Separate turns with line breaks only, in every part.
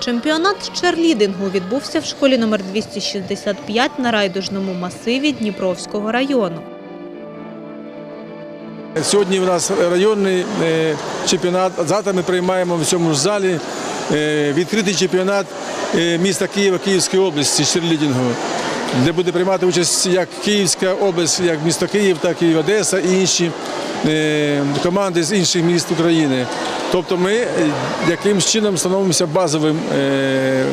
Чемпіонат черлідингу відбувся в школі номер 265 на райдужному масиві Дніпровського району.
Сьогодні у нас районний е, чемпіонат. Завтра ми приймаємо в цьому ж залі е, відкритий чемпіонат е, міста Києва Київської області черлідингу, де буде приймати участь як Київська область, як місто Київ, так і Одеса і інші команди з інших міст України. Тобто ми е, якимсь чином становимося базовим е,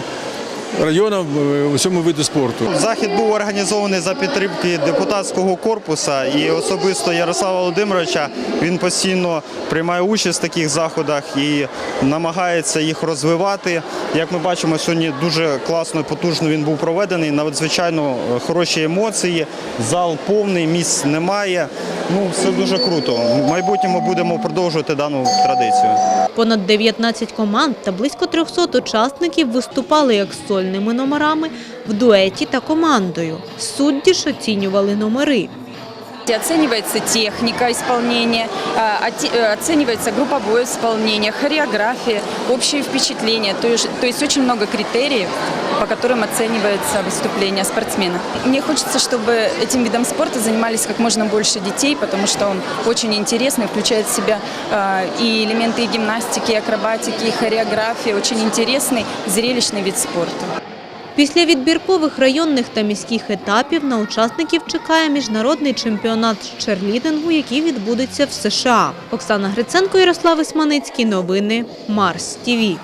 районом е, у цьому виду спорту.
Захід був організований за підтримки депутатського корпусу і особисто Ярослава Володимировича. Він постійно приймає участь в таких заходах і намагається їх розвивати. Як ми бачимо, сьогодні дуже класно і потужно він був проведений. Надзвичайно е, хороші емоції. Зал повний, місць немає. Ну, все дуже круто. В майбутньому будемо продовжувати дану традицію.
Понад 19 команд та близько 300 учасників виступали як сольними номерами, в дуеті та командою. Судді ж оцінювали номери.
Оценивается техника исполнения, оте- э, оценивается групповое исполнение, хореография, общее впечатление. То есть, то есть очень много критериев, по которым оценивается выступление спортсмена. Мне хочется, чтобы этим видом спорта занимались как можно больше детей, потому что он очень интересный, включает в себя э, и элементы и гимнастики, и акробатики, и хореографии. Очень интересный, зрелищный вид спорта.
Після відбіркових районних та міських етапів на учасників чекає міжнародний чемпіонат з черлідингу, який відбудеться в США. Оксана Гриценко, Ярослав Ісманицький. Новини Марс ТІВІ.